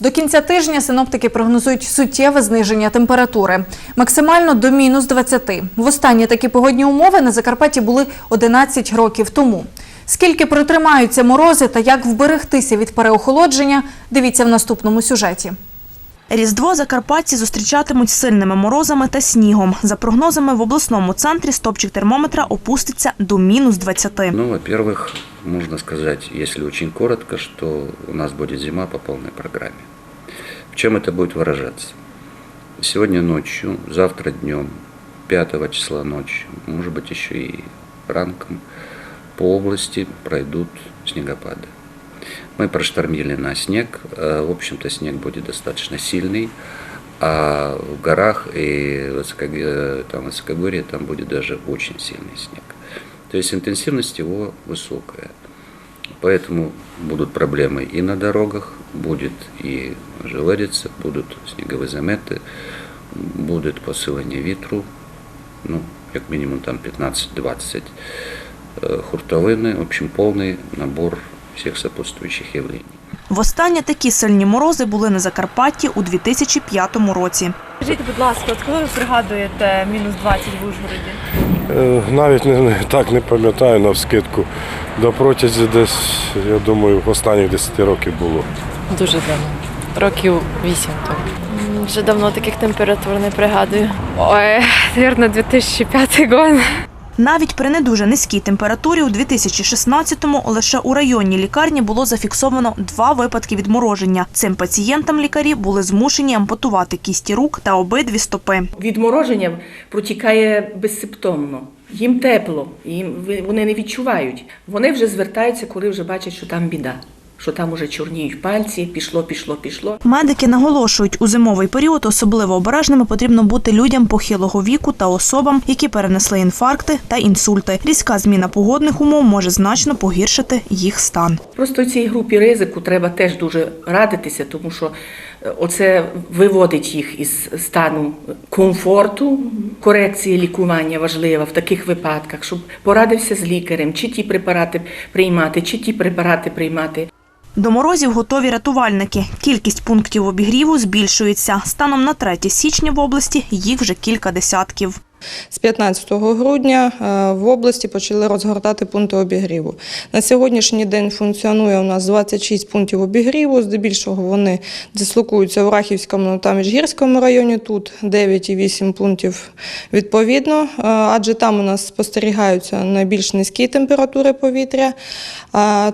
До кінця тижня синоптики прогнозують суттєве зниження температури, максимально до мінус 20. Востаннє такі погодні умови на Закарпатті були 11 років тому. Скільки протримаються морози та як вберегтися від переохолодження, дивіться в наступному сюжеті. Різдво закарпатці зустрічатимуть сильними морозами та снігом. За прогнозами в обласному центрі стопчик термометра опуститься до мінус 20. Ну, во-первых, можно сказать, если очень коротко, что у нас будет зима по полной программе. В чем это будет выражаться? Сегодня ночью, завтра днем, 5 числа ночью, может быть еще и ранком, по области пройдут снегопады. Мы проштормили на снег. Э, В общем-то, снег будет достаточно сильный. А в горах и высоког- э, там, высокогорье там будет даже очень сильный снег. То есть интенсивность его высокая. Поэтому будут проблемы и на дорогах, будет и желедица, будут снеговые заметы, будет посилення вітру, ну, як мінімум там 15-20 э, хуртовини, в общем, повний набор всіх сопутствуючих явлений. Востаннє такі сильні морози були на Закарпатті у 2005 році. Скажіть, будь ласка, от коли ви пригадуєте мінус 20 в Ужгороді? Е, Навіть не, не так не пам'ятаю на вскидку. До протязі десь, я думаю, останніх 10 років було. Дуже давно. Років вісім тому. Вже давно таких температур не пригадую. Ой, мабуть, 2005 год. Навіть при не дуже низькій температурі у 2016-му лише у районній лікарні було зафіксовано два випадки відмороження. Цим пацієнтам лікарі були змушені ампутувати кісті рук та обидві стопи. Відмороження протікає безсимптомно. Їм тепло, їм вони не відчувають. Вони вже звертаються, коли вже бачать, що там біда, що там уже чорніють пальці, пішло, пішло, пішло. Медики наголошують, у зимовий період особливо обережними потрібно бути людям похилого віку та особам, які перенесли інфаркти та інсульти. Різка зміна погодних умов може значно погіршити їх стан. Просто цій групі ризику треба теж дуже радитися, тому що е, оце виводить їх із стану комфорту. Корекція лікування важлива в таких випадках, щоб порадився з лікарем, чи ті препарати приймати, чи ті препарати приймати. До морозів готові рятувальники. Кількість пунктів обігріву збільшується. Станом на 3 січня в області їх вже кілька десятків. З 15 грудня е, в області почали розгортати пункти обігріву. На сьогоднішній день функціонує у нас 26 пунктів обігріву. Здебільшого вони дислокуються в Рахівському та Міжгірському районі. Тут 9 і 8 пунктів відповідно, е, адже там у нас спостерігаються найбільш низькі температури повітря.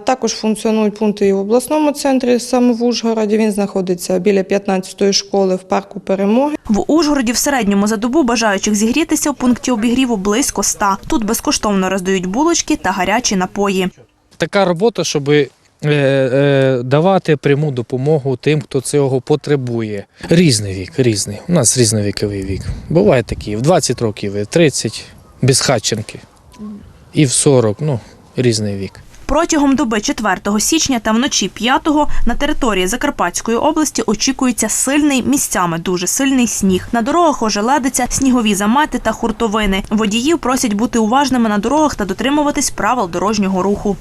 Також функціонують пункти і в обласному центрі, саме в Ужгороді. Він знаходиться біля 15-ї школи в парку Перемоги. В Ужгороді в середньому за добу бажаючих зігрітися у пункті обігріву близько ста. Тут безкоштовно роздають булочки та гарячі напої. така робота, щоб е, е, давати пряму допомогу тим, хто цього потребує. Різний вік, різний. У нас різновіковий вік. Буває такі, в 20 років, в 30 без хатченки. І в 40, ну, різний вік. Протягом доби 4 січня та вночі 5 на території Закарпатської області очікується сильний місцями дуже сильний сніг. На дорогах ожеледиться, снігові замети та хуртовини. Водіїв просять бути уважними на дорогах та дотримуватись правил дорожнього руху.